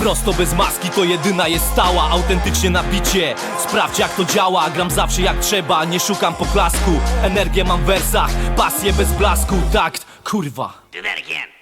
Prosto bez maski to jedyna jest stała Autentycznie nabicie Sprawdź jak to działa Gram zawsze jak trzeba Nie szukam poklasku. Energię mam w wersach Pasję bez blasku Takt, kurwa. Do that again.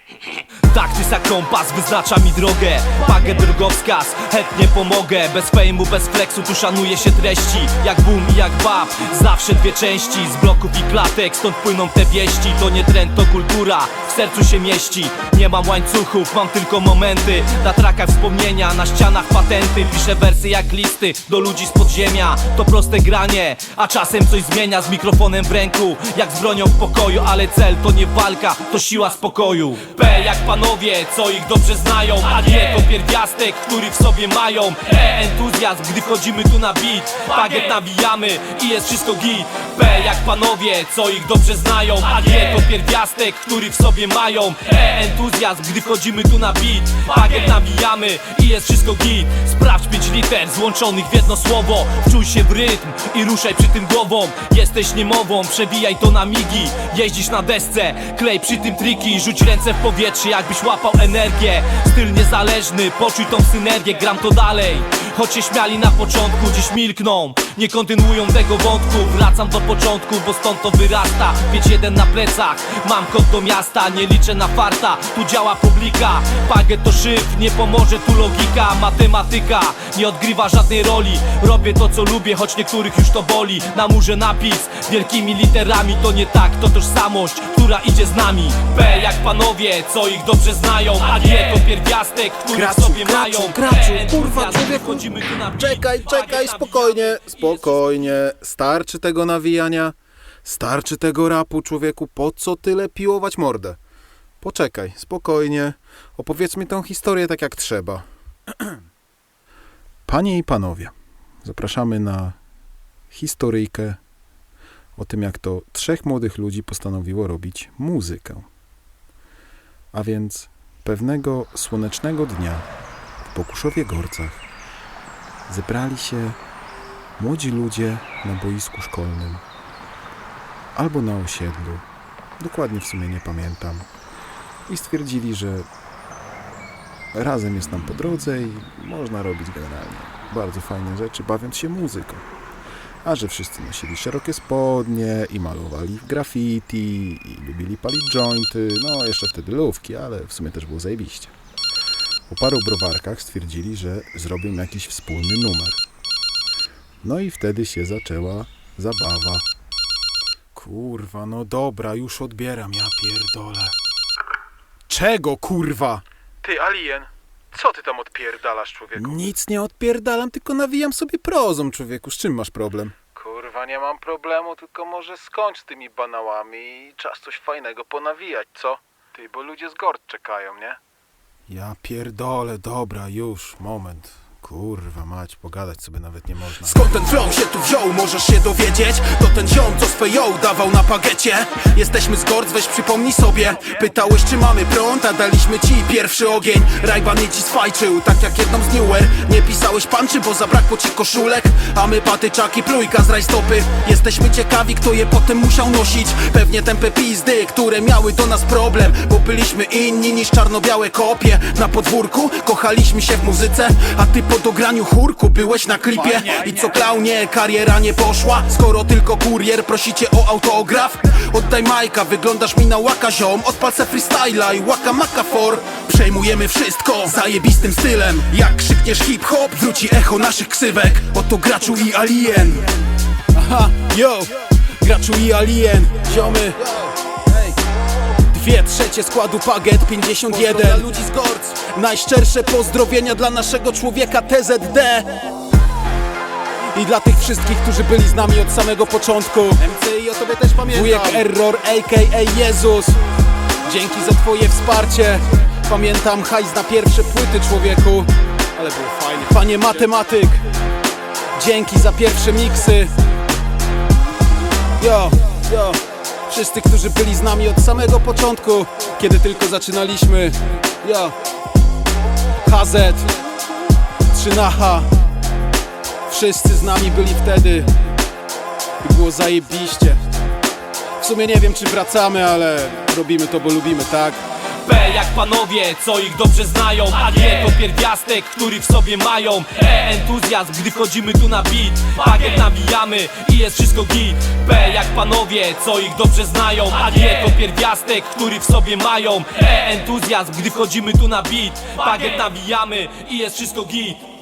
Jak kompas wyznacza mi drogę. Pakę drogowskaz, chętnie pomogę. Bez fejmu, bez flexu, tu szanuje się treści. Jak boom i jak bab, zawsze dwie części. Z bloków i klatek, stąd płyną te wieści. To nie trend, to kultura, w sercu się mieści. Nie mam łańcuchów, mam tylko momenty. Na trakach wspomnienia, na ścianach patenty. Piszę wersy jak listy, do ludzi z podziemia. To proste granie, a czasem coś zmienia Z mikrofonem w ręku, jak z bronią w pokoju Ale cel to nie walka, to siła spokoju. P jak panowie, co ich dobrze znają A nie to pierwiastek, który w sobie mają. E entuzjazm, gdy wchodzimy tu na beat. Pagiet nawijamy i jest wszystko git. P jak panowie, co ich dobrze znają A nie to pierwiastek, który w sobie mają. E entuzjazm, gdy wchodzimy tu na beat. Pagiet nawijamy i jest wszystko git. Sprawdź pięć liter złączonych w jedno słowo. Wczuj się w rytm i ruszaj przy tym głową. Jesteś niemową, przewijaj to na migi. Jeździsz na desce, klej przy tym triki. Rzuć ręce w powietrze jakbyś łapał energię. Styl niezależny, poczuj tą synergię Gram to dalej, choć się śmiali na początku Dziś milkną, nie kontynuują tego wątku. Wracam do początku, bo stąd to wyrasta. Pięć jeden na plecach, mam kod do miasta. Nie liczę na farta, tu działa publika. Paget to szyf, nie pomoże tu logika. Matematyka, nie odgrywa żadnej roli. Robię to co lubię, choć niektórych już to boli. Na murze napis, wielkimi literami To nie tak, to tożsamość, która idzie z nami. P jak panowie, co ich dobrze znają A nie to pierwiastek, który w sobie graczu, mają. graczu, E, kurwa, entuzjazm, człowieku. Wchodzimy tu na. Czekaj, czekaj, spokojnie, spokojnie. Starczy tego nawijania, starczy tego rapu, człowieku. Po co tyle piłować mordę? Poczekaj, spokojnie. Opowiedzmy tę historię tak jak trzeba. Panie i panowie, zapraszamy na historyjkę o tym, jak to trzech młodych ludzi postanowiło robić muzykę. A więc pewnego słonecznego dnia w Pokuszowie Gorcach zebrali się młodzi ludzie na boisku szkolnym albo na osiedlu, dokładnie w sumie nie pamiętam, i stwierdzili, że razem jest nam po drodze i można robić generalnie bardzo fajne rzeczy, bawiąc się muzyką. A że wszyscy nosili szerokie spodnie i malowali graffiti i lubili palić jointy, no jeszcze wtedy lówki, ale w sumie też było zajebiście. Po paru browarkach stwierdzili, że zrobią jakiś wspólny numer. No i wtedy się zaczęła zabawa. Kurwa, no dobra, już odbieram, ja pierdolę. Czego, kurwa? Ty, Alien, co ty tam odpierdalasz, człowieku? Nic nie odpierdalam, tylko nawijam sobie prozą, człowieku. Z czym masz problem? Kurwa, nie mam problemu, tylko może skończ z tymi banałami i czas coś fajnego ponawijać, co? Ty, bo ludzie z gord czekają, nie? Ja pierdolę, dobra, już, moment. Kurwa mać, pogadać sobie nawet nie można. Skąd ten flow się tu wziął, możesz się dowiedzieć. To ten ziom, co swe ją dawał na pagecie Jesteśmy z Gorc, weź przypomnij sobie. Pytałeś czy mamy prąd, a daliśmy ci pierwszy ogień. Rajban ci swajczył, tak jak jedną z Newer. Nie pisałeś panczy, bo zabrakło ci koszulek. A my patyczaki, plujka z rajstopy Jesteśmy ciekawi, kto je potem musiał nosić. Pewnie tępe pizdy, które miały do nas problem. Bo byliśmy inni niż czarno-białe kopie. Na podwórku kochaliśmy się w muzyce. A ty po dograniu chórku byłeś na klipie. I co klaunie, kariera nie poszła? Skoro tylko kurier prosicie o autograf? Oddaj Majka, wyglądasz mi na łaka ziom. Odpal se freestyla i łaka maka for. Przejmujemy wszystko zajebistym stylem. Jak krzykniesz hip-hop, wróci echo naszych ksywek. Oto graczu i alien. Aha, yo, graczu i alien. Ziomy Dwie trzecie składu Paget 51 dla ludzi z Gorc. Najszczersze pozdrowienia dla naszego człowieka TZD I dla tych wszystkich, którzy byli z nami od samego początku. MCI o tobie też pamiętam. Wujek Error, a.k.a. Jezus. Dzięki za twoje wsparcie. Pamiętam hajs na pierwsze płyty człowieku. Ale było fajnie. Panie matematyk Dzięki za pierwsze miksy. Yo, yo Wszyscy, którzy byli z nami od samego początku Kiedy tylko zaczynaliśmy. Yo HZ Trzynacha. Wszyscy z nami byli wtedy. I było zajebiście. W sumie nie wiem czy wracamy, ale robimy to, bo lubimy, tak? P jak panowie, co ich dobrze znają. A G to pierwiastek, który w sobie mają. E entuzjazm, gdy wchodzimy tu na beat. Pakiet nawijamy i jest wszystko git. P jak panowie, co ich dobrze znają. A G to pierwiastek, który w sobie mają. E entuzjazm, gdy wchodzimy tu na beat. Pakiet nawijamy i jest wszystko git